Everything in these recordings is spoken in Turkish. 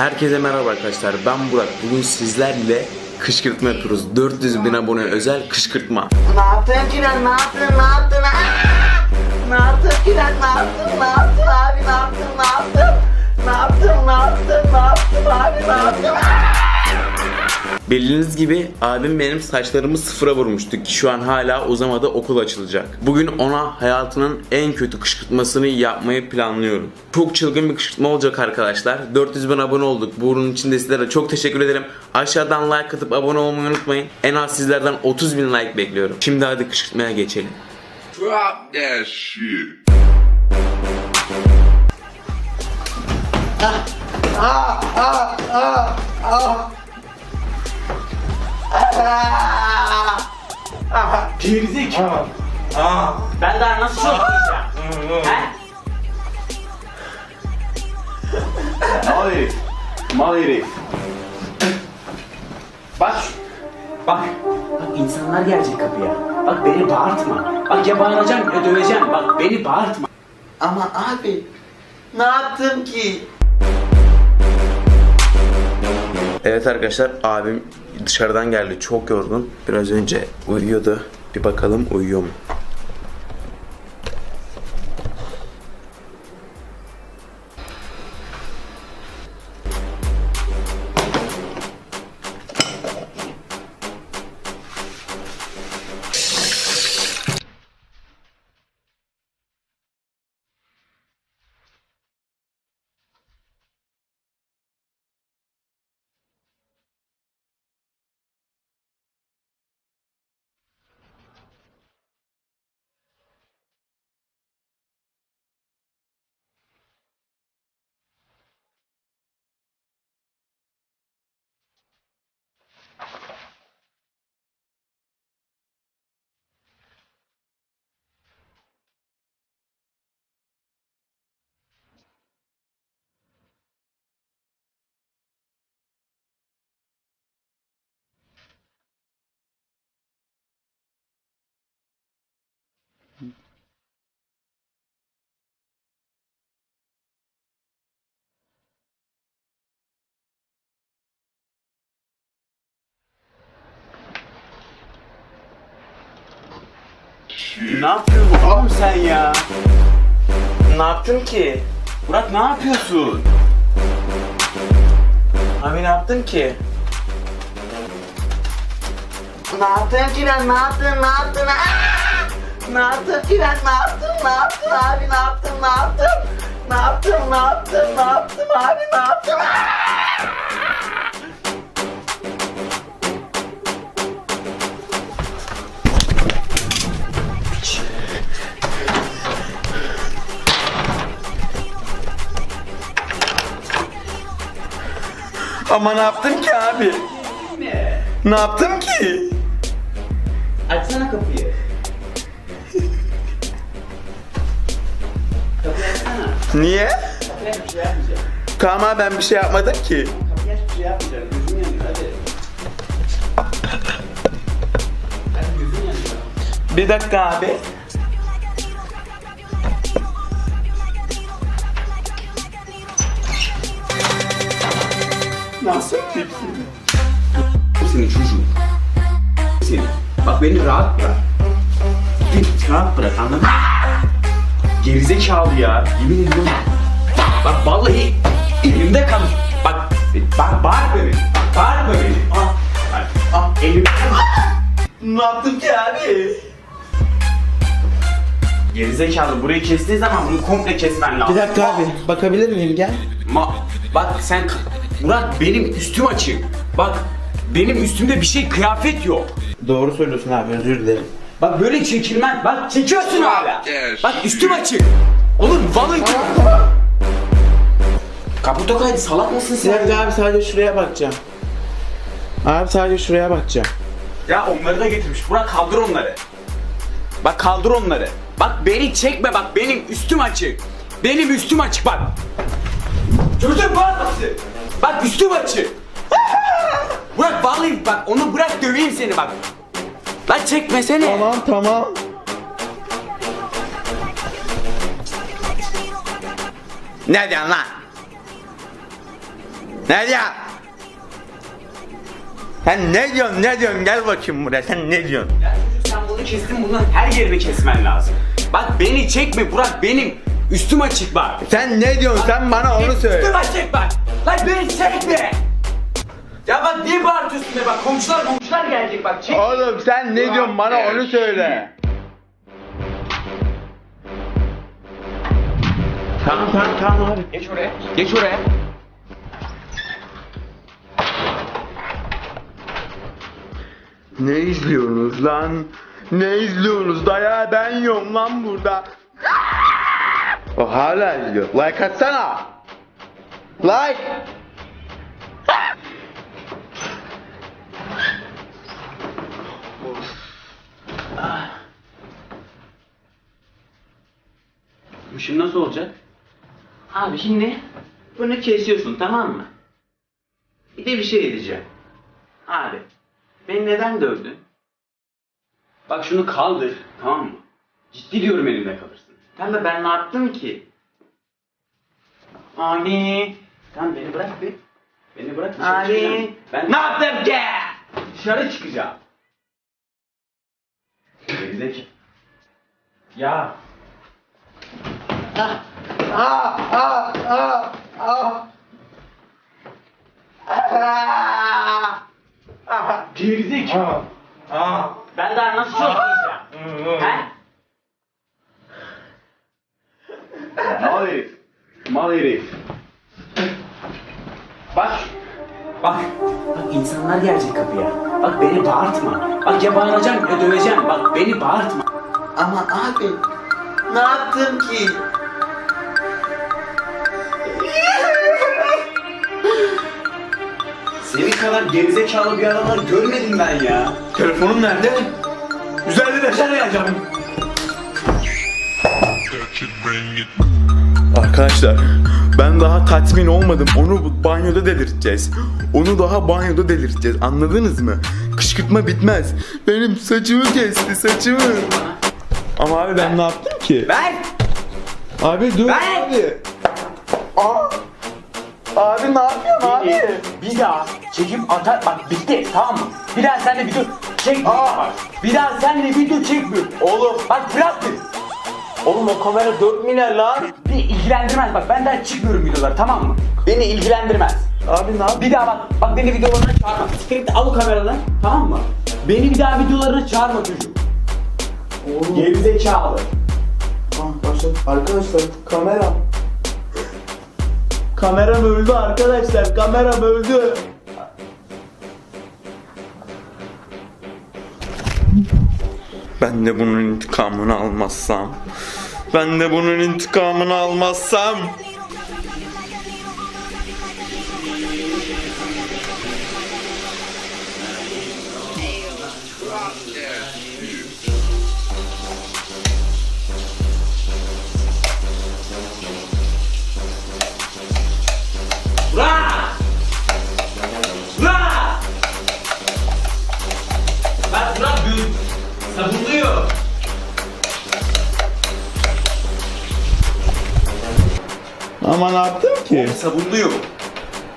Herkese merhaba arkadaşlar. Ben Burak. Bugün sizlerle kışkırtma yapıyoruz. 400 bin abone özel kışkırtma. Ne yaptın Kiran? Ne yaptın? Ne yaptın? Ne yaptın Kiran? Ne yaptın? Ne yaptın abi? Ne yaptın? Ne yaptın? Ne yaptın? Ne yaptın? Ne yaptın abi? Ne yaptın? Bildiğiniz gibi abim benim saçlarımı sıfıra vurmuştu ki şu an hala uzamadı okul açılacak. Bugün ona hayatının en kötü kışkırtmasını yapmayı planlıyorum. Çok çılgın bir kışkırtma olacak arkadaşlar. 400 bin abone olduk. Bunun için de sizlere çok teşekkür ederim. Aşağıdan like atıp abone olmayı unutmayın. En az sizlerden 30 bin like bekliyorum. Şimdi hadi kışkırtmaya geçelim. Drop that shit. Gerizekalı. Ben daha nasıl şoklayacağım? He? Mal herif. Mal herif. Bak. Bak. Bak insanlar gelecek kapıya. Bak beni bağırtma. Bak ya bağıracağım ya döveceğim. Bak beni bağırtma. Ama abi ne yaptım ki? Evet arkadaşlar abim dışarıdan geldi çok yorgun. Biraz önce uyuyordu. Bir bakalım uyuyor mu? Ne yapıyorsun oğlum sen ya? Ne yaptın ki? Burak ne yapıyorsun? Abi ne yaptın ki? Ne yaptın Kiran? Ne yaptın? Ne yaptın? Aa! Ne yaptın Kiran? Ne yaptın? Ne yaptın abi? Ne yaptın? Ne yaptın? Ne yaptın? Ne yaptın? Ne yaptın abi? Ne yaptın? Aa! Ama ne yaptın ki abi? Ne yaptım ki? Açsana kapıyı. Kapıyı açsana. Niye? Kapıyı aç bir şey yapmayacağım. Kama ben bir şey yapmadım ki. Kapıyı aç bir şey yapmayacağım. Gözüm yanıyor hadi. Hadi gözüm yanıyor. Bir dakika abi. Nasıl tipsin? Senin çocuğun. Seni. Bak beni rahat bırak. Beni rahat bırak anladın mı? Gerizekalı ya. Yemin ediyorum. Bak vallahi elimde kalır. Bak, bak bağırma beni. Bak bağırma beni. Ah, ah elim. Ne yaptım ki abi? Gerizekalı burayı kestiği zaman bunu komple kesmen lazım. Bir dakika abi bakabilir miyim gel. Ma bak sen Murat benim üstüm açık. Bak benim üstümde bir şey kıyafet yok. Doğru söylüyorsun abi özür dilerim. Bak böyle çekilmen. Bak çekiyorsun hala. Bak üstüm açık. Oğlum vallahi Kaputa kaydı salak mısın Bir sen? dakika abi sadece şuraya bakacağım. Abi sadece şuraya bakacağım. Ya onları da getirmiş. Burak kaldır onları. Bak kaldır onları. Bak beni çekme bak benim üstüm açık. Benim üstüm açık bak. Çocuk bağırmasın. Bak üstüm açık. Burak vallahi bak onu bırak döveyim seni bak. Lan çekmesene. Tamam tamam. Ne diyorsun lan? Ne diyorsun? Sen ne diyorsun ne diyorsun gel bakayım buraya sen ne diyorsun? Ya çocuk sen bunu kestin bunun her yerini kesmen lazım. Bak beni çekme Burak benim. Üstüm açık bak. Sen ne diyorsun sen bana onu söyle. Üstüm açık bak. Lan beni çekme. Ya bak niye bağırıyorsun be bak komşular komşular gelecek bak çek. Oğlum sen ne diyorsun bana onu söyle. Tamam tamam tamam abi. Geç oraya. Geç oraya. Ne izliyorsunuz lan? Ne izliyorsunuz? Daya ben yiyorum lan burada. O hala izliyor. Like atsana. Like. Şimdi nasıl olacak? Abi şimdi bunu kesiyorsun tamam mı? Bir de bir şey diyeceğim. Abi beni neden dövdün? Bak şunu kaldır tamam mı? Ciddi diyorum elimde kalırsın. Sen de ben ne yaptım ki? Abi. Tamam beni bırak bir. Beni bırak dışarı Abi. çıkacağım. Ben ne yaptım ki? Dışarı çıkacağım. Gerizekalı. Ya. Ah ah ah ah. Ah. Ah. Gerizekalı. Ah. Ben daha nasıl çok yiyeceğim? He? Mal herif. Mal herif. Bak. Bak. Bak insanlar gelecek kapıya. Bak beni bağırtma. Bak ya bağıracağım ya döveceğim. Bak beni bağırtma. Ama abi ne yaptım ki? Kadar gerizekalı bir adamlar görmedim ben ya. Telefonum nerede? Güzel bir şeyler yapacağım. Arkadaşlar ben daha tatmin olmadım. Onu bu banyoda delirteceğiz. Onu daha banyoda delirteceğiz. Anladınız mı? Kışkırtma bitmez. Benim saçımı kesti saçımı. Ama abi ben ne yaptım ki? Ben. Abi dur Ben- abi. Aa. Abi ne yapıyorsun abi? Bir daha çekip atar bak bitti tamam mı? Bir daha seninle video çekmiyor. Aa. Bir daha seninle video çekmiyor. Oğlum. Bak bırak bir. Oğlum o kamera 4 milyar lan. Beni ilgilendirmez bak ben daha çıkmıyorum videolar tamam mı? Beni ilgilendirmez. Abi ne yap? Bir daha bak, bak beni videolarına çağırma. Siktir git al o kameradan, tamam mı? Beni bir daha videolarına çağırma çocuk. Oğlum. Gerizekalı. Arkadaşlar kamera. Kameram öldü arkadaşlar. Kameram öldü. Ben de bunun intikamını almazsam. Ben de bunun intikamını almazsam. Sabunluyor. Ama ne yaptım ki? Sabunluyor.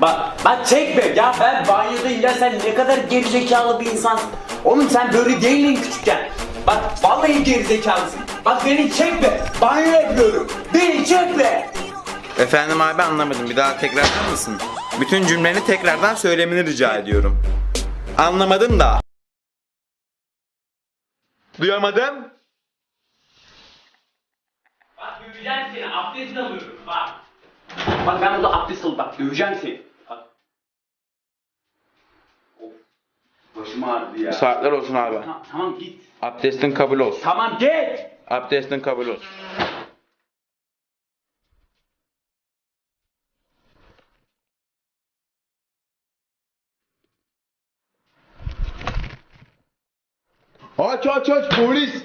Bak, bak çekme. Ya ben banyodayım ya sen ne kadar gerizekalı bir insansın. Oğlum sen böyle değildin küçükken. Bak vallahi gerizekalısın. Bak beni çekme. Banyo yapıyorum. Beni çekme. Efendim abi anlamadım. Bir daha tekrarlar mısın? Bütün cümleni tekrardan söylemeni rica ediyorum. Anlamadım da. Duyamadım. Bak döveceğim seni. Abdest alıyorum. Bak. Bak ben burada abdest alıp bak döveceğim seni. Bak. Of. Başım ağrıdı ya. Saatler olsun abi. Tamam, tamam git. Abdestin kabul olsun. Tamam git. Abdestin kabul olsun. Aç aç aç polis.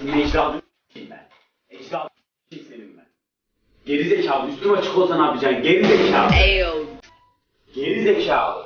Senin ecdadını s**eyim ben. Ecdadını s**eyim senin ben. Gerizekalı üstüm açık olsa ne yapacaksın? Gerizekalı. Eyo. Gerizekalı.